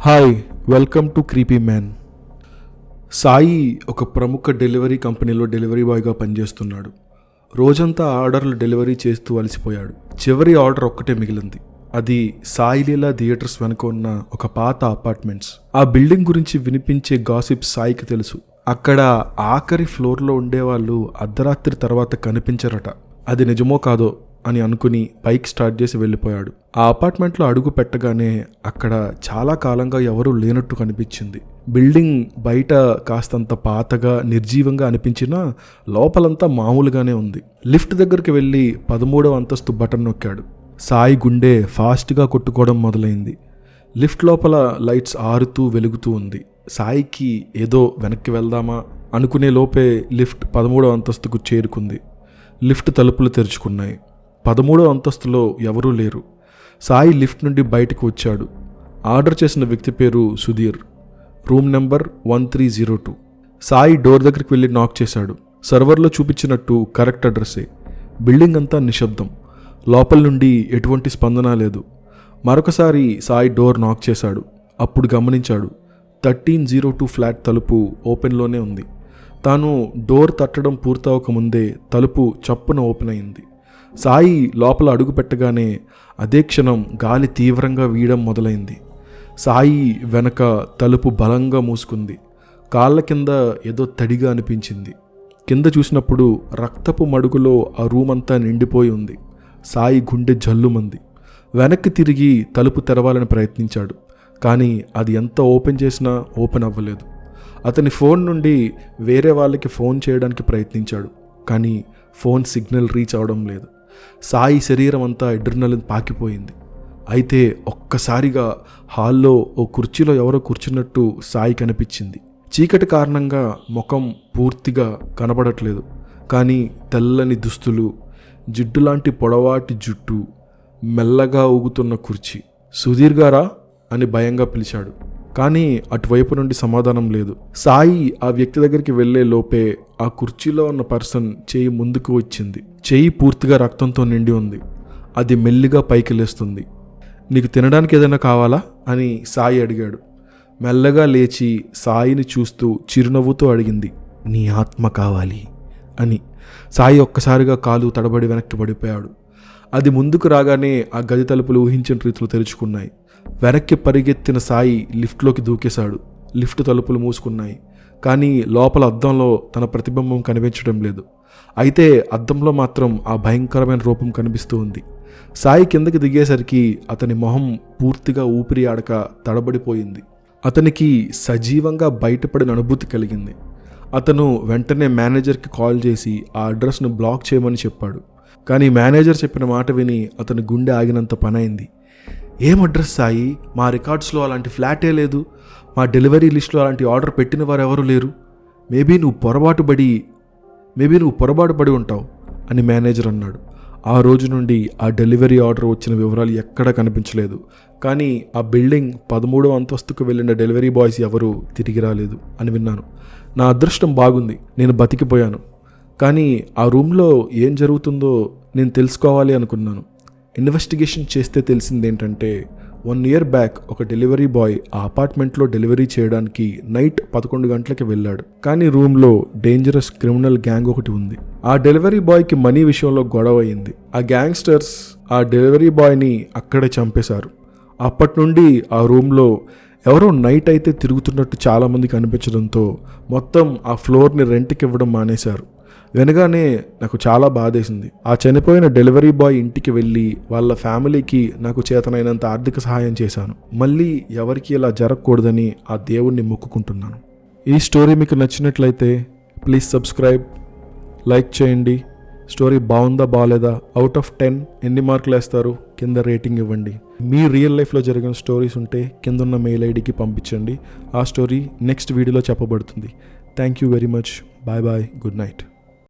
Hi welcome to creepy man Sai ఒక ప్రముఖ delivery కంపెనీలో డెలివరీ బాయ్గా పనిచేస్తున్నాడు. రోజంతా ఆర్డర్లు డెలివరీ చేస్తూ అలసిపోయాడు. చివరి ఆర్డర్ ఒక్కటే మిగిలింది. అది సాయిలీలా థియేటర్స్ వెనుక ఉన్న ఒక పాత అపార్ట్మెంట్స్. ఆ బిల్డింగ్ గురించి వినిపించే గాసిప్ సాయికి తెలుసు. అక్కడ ఆఖరి ఫ్లోర్లో ఉండేవాళ్ళు అర్ధరాత్రి తర్వాత కనిపించరట. అది నిజమో కాదో అని అనుకుని బైక్ స్టార్ట్ చేసి వెళ్ళిపోయాడు. ఆ అపార్ట్మెంట్లో అడుగు పెట్టగానే అక్కడ చాలా కాలంగా ఎవరూ లేనట్టు కనిపించింది. బిల్డింగ్ బయట కాస్తంత పాతగా నిర్జీవంగా అనిపించినా లోపలంతా మామూలుగానే ఉంది. లిఫ్ట్ దగ్గరికి వెళ్ళి పదమూడవ అంతస్తు బటన్ నొక్కాడు. సాయి గుండె ఫాస్ట్గా కొట్టుకోవడం మొదలైంది. లిఫ్ట్ లోపల లైట్స్ ఆరుతూ వెలుగుతూ ఉంది. సాయికి ఏదో వెనక్కి వెళ్దామా అనుకునే లోపే లిఫ్ట్ పదమూడవ అంతస్తుకు చేరుకుంది. లిఫ్ట్ తలుపులు తెరుచుకున్నాయి. పదమూడో అంతస్తులో ఎవరూ లేరు. సాయి లిఫ్ట్ నుండి బయటకు వచ్చాడు. ఆర్డర్ చేసిన వ్యక్తి పేరు Sudheer. Room number one three zero two. Sai door దగ్గరికి వెళ్ళి నాక్ చేశాడు. సర్వర్లో చూపించినట్టు కరెక్ట్ అడ్రస్సే. బిల్డింగ్ అంతా నిశ్శబ్దం. లోపల నుండి ఎటువంటి స్పందన లేదు. మరొకసారి సాయి డోర్ నాక్ చేశాడు. అప్పుడు గమనించాడు. థర్టీన్ జీరో టూ ఫ్లాట్ తలుపు ఓపెన్లోనే ఉంది. తాను డోర్ తట్టడం పూర్తవక ముందే తలుపు చప్పున ఓపెన్ అయింది. సాయి లోపల అడుగు పెట్టగానే అదే క్షణం గాలి తీవ్రంగా వీయడం మొదలైంది. సాయి వెనక తలుపు బలంగా మూసుకుంది. కాళ్ళ కింద ఏదో తడిగా అనిపించింది. కింద చూసినప్పుడు రక్తపు మడుగులో ఆ రూమ్ అంతా నిండిపోయి ఉంది. సాయి గుండె జల్లుమంది. వెనక్కి తిరిగి తలుపు తెరవాలని ప్రయత్నించాడు. కానీ అది ఎంత ఓపెన్ చేసినా ఓపెన్ అవ్వలేదు. అతని ఫోన్ నుండి వేరే వాళ్ళకి ఫోన్ చేయడానికి ప్రయత్నించాడు. కానీ ఫోన్ సిగ్నల్ రీచ్ అవడం లేదు. సాయి శరీరం అంతా ఎడ్రినలిన్ పాకిపోయింది. అయితే ఒక్కసారిగా హాల్లో ఓ కుర్చీలో ఎవరో కూర్చున్నట్టు సాయి కనిపించింది. చీకటి కారణంగా ముఖం పూర్తిగా కనబడట్లేదు. కానీ తెల్లని దుస్తులు జిడ్డు లాంటి పొడవాటి జుట్టు మెల్లగా ఊగుతున్న కుర్చీ. సుధీర్ గారా? అని భయంగా పిలిచాడు. కానీ అటువైపు నుండి సమాధానం లేదు. సాయి ఆ వ్యక్తి దగ్గరికి వెళ్ళే లోపే ఆ కుర్చీలో ఉన్న పర్సన్ చేయి ముందుకు వచ్చింది. చేయి పూర్తిగా రక్తంతో నిండి ఉంది. అది మెల్లిగా పైకి లేస్తుంది నీకు తినడానికి ఏదైనా కావాలా? అని సాయి అడిగాడు. మెల్లగా లేచి సాయిని చూస్తూ చిరునవ్వుతో అడిగింది. నీ ఆత్మ కావాలి అని. సాయి ఒక్కసారిగా కాలు తడబడి వెనక్కి పడిపోయాడు. అది ముందుకు రాగానే ఆ గది తలుపులు ఊహించిన రీతిలో తెరుచుకున్నాయి. వెనక్కి పరిగెత్తిన సాయి లిఫ్ట్లోకి దూకేశాడు. లిఫ్ట్ తలుపులు మూసుకున్నాయి. కానీ లోపల అద్దంలో తన ప్రతిబింబం కనిపించడం లేదు. అయితే అద్దంలో మాత్రం ఆ భయంకరమైన రూపం కనిపిస్తూ ఉంది. సాయి కిందకి దిగేసరికి అతని మొహం పూర్తిగా ఊపిరి ఆడక తడబడిపోయింది. అతనికి సజీవంగా బయటపడిన అనుభూతి కలిగింది. అతను వెంటనే మేనేజర్కి కాల్ చేసి ఆ అడ్రస్ను బ్లాక్ చేయమని చెప్పాడు. కానీ మేనేజర్ చెప్పిన మాట విని అతని గుండె ఆగినంత పనైంది. ఏం అడ్రస్ సాయి? మా రికార్డ్స్లో అలాంటి ఫ్లాటే లేదు. మా డెలివరీ లిస్ట్లో అలాంటి ఆర్డర్ పెట్టిన వారు ఎవరు లేరు. మేబీ నువ్వు పొరపాటు పడి మేబీ నువ్వు పొరపాటు పడి ఉంటావు అని మేనేజర్ అన్నాడు. ఆ రోజు నుండి ఆ డెలివరీ ఆర్డర్ వచ్చిన వివరాలు ఎక్కడా కనిపించలేదు. కానీ ఆ బిల్డింగ్ పదమూడవ అంతస్తుకు వెళ్ళిన డెలివరీ బాయ్స్ ఎవరూ తిరిగి రాలేదు అని విన్నాను. నా అదృష్టం బాగుంది. నేను బతికిపోయాను. కానీ ఆ రూమ్లో ఏం జరుగుతుందో నేను తెలుసుకోవాలి అనుకున్నాను. ఇన్వెస్టిగేషన్ చేస్తే తెలిసింది ఏంటంటే వన్ ఇయర్ బ్యాక్ ఒక డెలివరీ బాయ్ ఆ అపార్ట్మెంట్లో డెలివరీ చేయడానికి నైట్ పదకొండు గంటలకి వెళ్ళాడు. కానీ రూమ్లో డేంజరస్ క్రిమినల్ గ్యాంగ్ ఒకటి ఉంది. ఆ డెలివరీ బాయ్కి మనీ విషయంలో గొడవ అయింది. ఆ గ్యాంగ్స్టర్స్ ఆ డెలివరీ బాయ్ని అక్కడే చంపేశారు. అప్పటి నుండి ఆ రూమ్లో ఎవరో నైట్ అయితే తిరుగుతున్నట్టు చాలామంది కనిపించడంతో మొత్తం ఆ ఫ్లోర్ని రెంట్కి ఇవ్వడం మానేశారు. వెనగానే నాకు చాలా బాధేసింది. ఆ చనిపోయిన డెలివరీ బాయ్ ఇంటికి వెళ్ళి వాళ్ళ ఫ్యామిలీకి నాకు చేతనైనంత ఆర్థిక సహాయం చేశాను. మళ్ళీ ఎవరికి ఇలా జరగకూడదని ఆ దేవుణ్ణి మొక్కుకుంటున్నాను. ఈ స్టోరీ మీకు నచ్చినట్లయితే ప్లీజ్ సబ్స్క్రైబ్ లైక్ చేయండి. స్టోరీ బాగుందా బాగాలేదా? అవుట్ ఆఫ్ టెన్ ఎన్ని మార్కులు వేస్తారు? కింద రేటింగ్ ఇవ్వండి. మీ రియల్ లైఫ్లో జరిగిన స్టోరీస్ ఉంటే కింద ఉన్న మెయిల్ ఐడికి పంపించండి. ఆ స్టోరీ నెక్స్ట్ వీడియోలో చెప్పబడుతుంది. Thank you very much bye bye good night